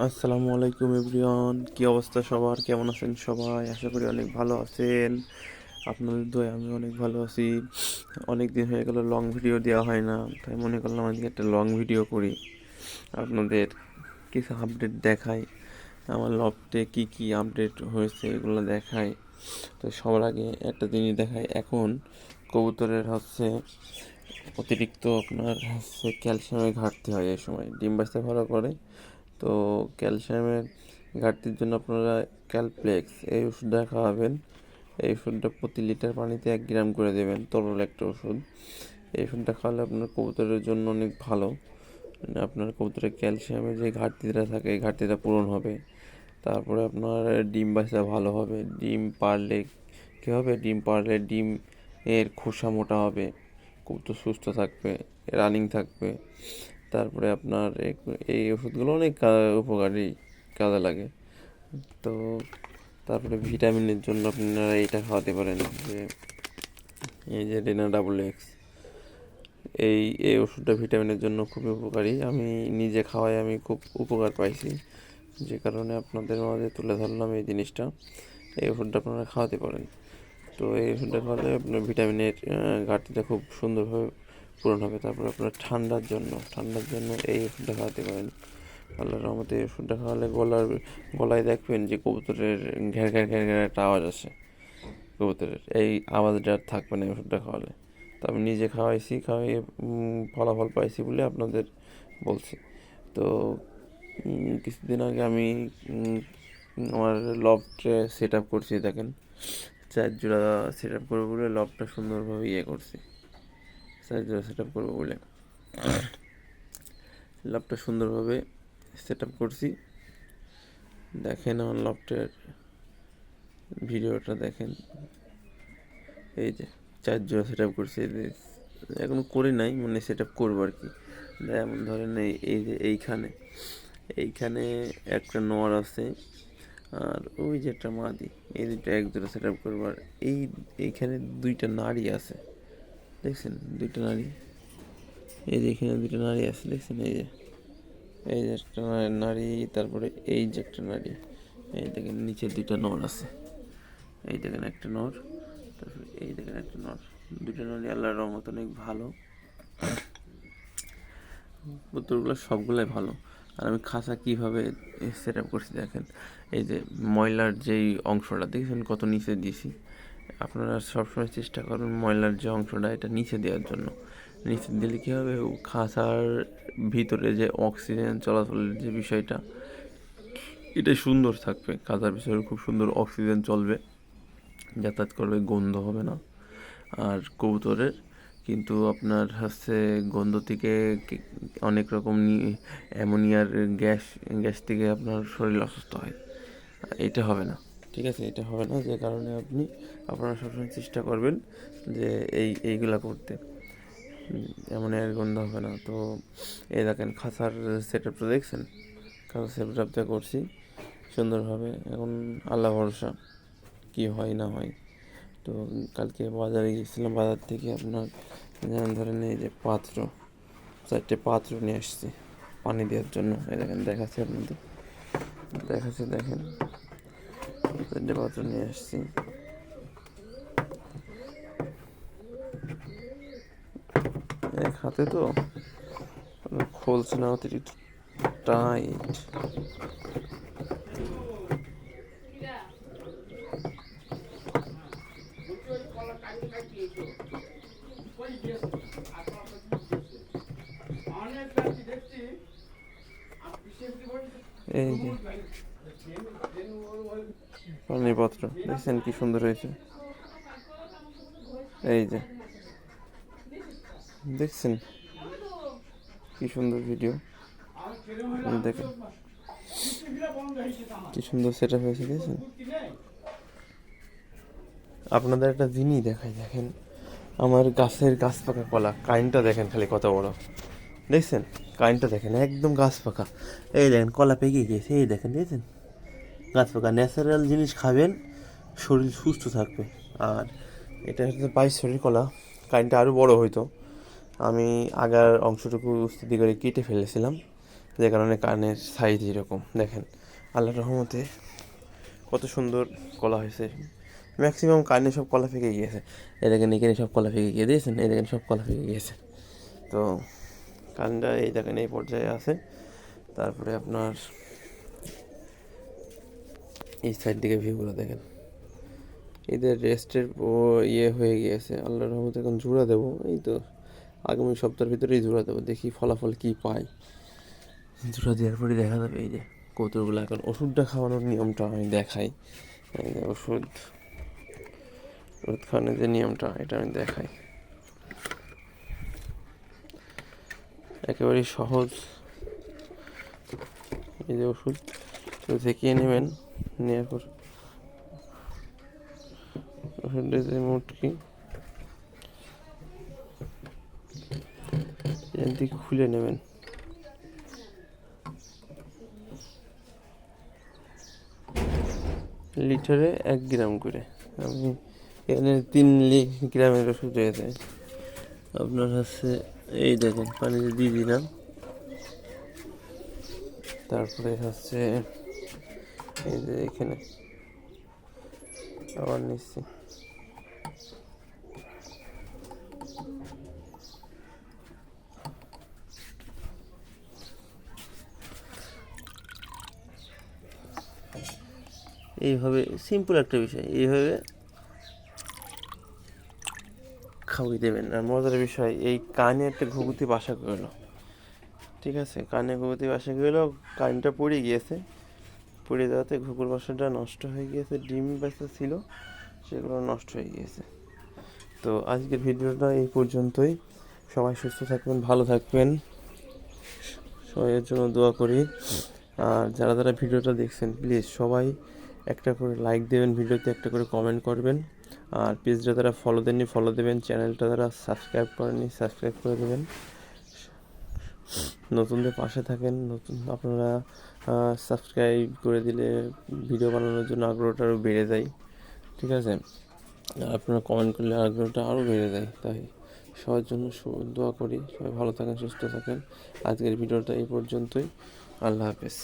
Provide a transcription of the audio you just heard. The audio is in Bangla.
আসসালামু আলাইকুম এভরিওয়ান। কি অবস্থা সবার? কেমন আছেন সবাই? আশা করি অনেক ভালো আছেন। আপনাদের দোয়া আমি অনেক ভালো আছি। অনেক দিন হয়ে গেল লং ভিডিও দেওয়া হয় না, তাই মনে করলাম আজকে একটা লং ভিডিও করি। আপনাদের কিছু আপডেট দেখাই। আমার লফটে কি কি আপডেট হয়েছে এগুলো দেখাই। তো সবার আগে একটা জিনিস দেখাই। এখন কবুতরের হচ্ছে অতিরিক্ত আপনার হচ্ছে ক্যালসিয়ামের ঘাটতি হয় এই সময়। ডিম বাচ্চা ভালো করে তো ক্যালসিয়ামের ঘাটতির জন্য আপনারা ক্যালপ্লেক্স এই ওষুধটা খাওয়াবেন। এই ওষুধটা প্রতি লিটার পানিতে এক গ্রাম করে দেবেন, তরল একটা ওষুধ। এই ওষুধটা খাওয়ালে আপনার কবুতরের জন্য অনেক ভালো। আপনার কবুতরের ক্যালসিয়ামের যে ঘাটতিটা থাকে, এই ঘাটতিটা পূরণ হবে। তারপরে আপনার ডিম বাসা ভালো হবে। ডিম পারলে কী হবে? ডিম পারলে ডিম এর খোসা মোটা হবে, কবুতর সুস্থ থাকবে, রানিং থাকবে। তারপরে আপনার এই- ওষুধগুলো অনেক উপকারী কাজে লাগে। তো তারপরে ভিটামিনের জন্য আপনারা এটা খাওয়াতে পারেন যে, এই যে রেনা ডাবল এক্স। এই এই ওষুধটা ভিটামিনের জন্য খুবই উপকারী। আমি নিজে খাওয়াই আমি খুব উপকার পাইছি। যে কারণে আপনাদের মাঝে তুলে ধরলাম এই জিনিসটা। এই ওষুধটা আপনারা খাওয়াতে পারেন। তো এই ওষুধটা খাওয়ালে আপনার ভিটামিনের ঘাটতিটা খুব সুন্দরভাবে পূরণ হবে। তারপর আপনার ঠান্ডার জন্য ঠান্ডার জন্য এই ওষুধটা খাওয়াতে পারেন। আল্লাহর রহমতে এই ওষুধটা খাওয়ালে গলার, গলায় দেখবেন যে কবুতরের ঘ্যার ঘ্যার ঘ্যার ঘ্যার একটা আওয়াজ আসে কবুতরের। এই আওয়াজটা আর থাকবে না এই ওষুধটা খাওয়ালে। তো আমি নিজে খাওয়াইছি, খাওয়াইয়ে ফলাফল পাইছি বলে আপনাদের বলছি। তো কিছুদিন আগে আমি আমার লফটে সেট আপ করছি, দেখেন। চার জোড়া সেট আপ করব বলে লফটা সুন্দরভাবে ইয়ে করছি। জোড়া সেট আপ করব বলে। লফটা সুন্দরভাবে সেট আপ করছি। দেখেন আমার লফটের ভিডিওটা দেখেন। এই যে, চার জোড়া সেট আপ করছি এখনও করি নাই মানে সেট আপ করব আর কি। যেমন ধরেন এই এই যে এইখানে এইখানে একটা নর আছে, আর ওই যে একটা মাদি। এই দুটো এক জোড়া সেট আপ করব। আর এই, এইখানে দুইটা নারী আছে। দেখছেন দুইটা নারী? এই যে এখানে দুইটা নারী আছে, দেখছেন? এই যে এই যে একটা নারী, তারপরে এই যে একটা নারী, এই দেখেন নিচে দুইটা নর আছে। এই দেখেন একটা নর, তারপরে এই দেখেন একটা নর। দুইটা নরই আল্লাহর রহমত অনেক ভালো। পুতুলগুলো সবগুলাই ভালো। আর আমি খাঁচা কীভাবে সেট আপ করছি দেখেন? এই যে ময়লার যেই অংশটা, দেখেছেন কত নিচে দিয়েছি? আপনারা সবসময় চেষ্টা করুন ময়লার যে অংশটা, এটা নিচে দেওয়ার জন্য। নিচে দিলে কী হবে? খাঁচার ভিতরে যে অক্সিজেন চলাচলের যে বিষয়টা এটা সুন্দর থাকবে। খাঁচার ভিতরে খুব সুন্দর অক্সিজেন চলবে। যাতায়াত করবে, গন্ধ হবে না। আর কবুতরের কিন্তু আপনার হচ্ছে গন্ধ থেকে অনেক রকম অ্যামোনিয়ার গ্যাস গ্যাস থেকে আপনার শরীর অসুস্থ হয়। এটা হবে না। ঠিক আছে, এটা হবে না যে কারণে আপনি আপনারা সবসময় চেষ্টা করবেন যে এই, এইগুলা করতে। অ্যামোনিয়ার গন্ধ হবে না। তো এই দেখেন, খাসার সেট আপটা দেখছেন? খাঁচার সেট আপটা করছি সুন্দরভাবে। এখন আল্লাহ ভরসা কী হয় না হয়। তো কালকে বাজারে গিয়েছিলাম, বাজার থেকে আপনার যেমন ধরেন এই যে পাত্র, চারটে পাত্র নিয়ে আসছি পানি দেওয়ার জন্য। এই দেখেন, দেখাচ্ছি আপনাদের। দেখাচ্ছি, দেখেন। চারটে পাত্র নিয়ে আসছি এক হাতে তো খোলছে না অতিরিক্ত টাইট। এই যে। পাত্র দেখছেন কি সুন্দর হয়েছে। এই যে। দেখছেন কি সুন্দর ভিডিও দেখেন। কি সুন্দর সেট আপ হয়েছে, দেখছেন? আপনাদের একটা জিনিস দেখাই, দেখেন। আমার গাছের গাছ পাকা কলা কাইনটা দেখেন খালি কত বড়। দেখছেন? কাইনটা দেখেন, একদম গাছ পাকা। এই দেখেন, কলা পেকে গিয়েছে, এই দেখেন, দেখছেন? গাছ পাকা ন্যাচারাল জিনিস খাবেন, শরীর সুস্থ থাকবে। আর এটা হচ্ছে বাইশ শরীর কলা কাইনটা আরও বড় হইতো। আমি আগার অংশটুকু স্থিতি করে কেটে ফেলেছিলাম, যে কারণে কানের সাইজ এরকম, দেখেন। আল্লাহ রহমতে কত সুন্দর কলা হয়েছে। ম্যাক্সিমাম কানে সব কলা ফেঁকে গিয়েছে। এ দেখেন, এখানে সব কলা ফেঁকে গিয়ে দিয়েছেন দেখেন, সব কলা ফেঁকে গিয়েছে। তো কানটা এই দেখেন, এই পর্যায়ে আছে। তারপরে আপনার এই সাইড দিকে ভিউগুলো দেখেন। এদের রেস্টের ইয়ে হয়ে গিয়েছে। আল্লাহর রহমতে এখন জোড়া দেবো। এই তো আগামী সপ্তাহের ভিতরেই জোড়া দেবো। দেখি ফলাফল কি পাই। জোড়া দেওয়ার পরে দেখা যাবে এই যে কতগুলো এখন ওষুধটা খাওয়ানোর নিয়মটা আমি দেখাই। ওষুধ। ওষুধ খাওয়ানোর যে নিয়মটা, এটা আমি দেখাই। একেবারেই সহজ। এই যে ওষুধ, তো দেখিয়ে নেবেন। নেওয়ার পর মুটকি এখান থেকে খুলে নেবেন লিটারে এক গ্রাম করে আমি এখানে তিন গ্রামের ওষুধ রয়েছে আপনার হচ্ছে এই দেখেন পানিতে দিয়ে দিলাম তারপরে হচ্ছে এই যে এখানে। আবার নিচ্ছি। এইভাবে সিম্পল একটা বিষয়। এইভাবে খাওয়িয়ে দেবেন। আর মজার বিষয়, এই কানে একটা ঘুঘুতি বাসা করল ঠিক আছে? কানে ঘুঘুতি বাসা করল কানটা পড়ে গিয়েছে। পড়ে যাওয়াতে ঘুঘুর বাসাটা নষ্ট হয়ে গিয়েছে, ডিম বাসা ছিল, সেগুলো নষ্ট হয়ে গিয়েছে। তো আজকের ভিডিওটা এই পর্যন্তই। সবাই সুস্থ থাকবেন, ভালো থাকবেন। সবাইয়ের জন্য দোয়া করি। আর যারা যারা ভিডিওটা দেখছেন, প্লিজ সবাই একটা করে লাইক দেবেন, ভিডিওতে একটা করে কমেন্ট করবেন। আর পেজটা যারা ফলো দেননি ফলো দেবেন। চ্যানেলটা যারা সাবস্ক্রাইব করেননি সাবস্ক্রাইব করে দেবেন। নতুনদের পাশে থাকেন, নতুন আপনারা সাবস্ক্রাইব করে দিলে ভিডিও বানানোর জন্য আগ্রহটা আরও বেড়ে যায়। ঠিক আছে? আপনারা কমেন্ট করলে আগ্রহটা আরও বেড়ে যায়। তাই সবার জন্য দোয়া করি। সবাই ভালো থাকেন, সুস্থ থাকেন। আজকের ভিডিওটা এই পর্যন্তই। আল্লাহ হাফেজ।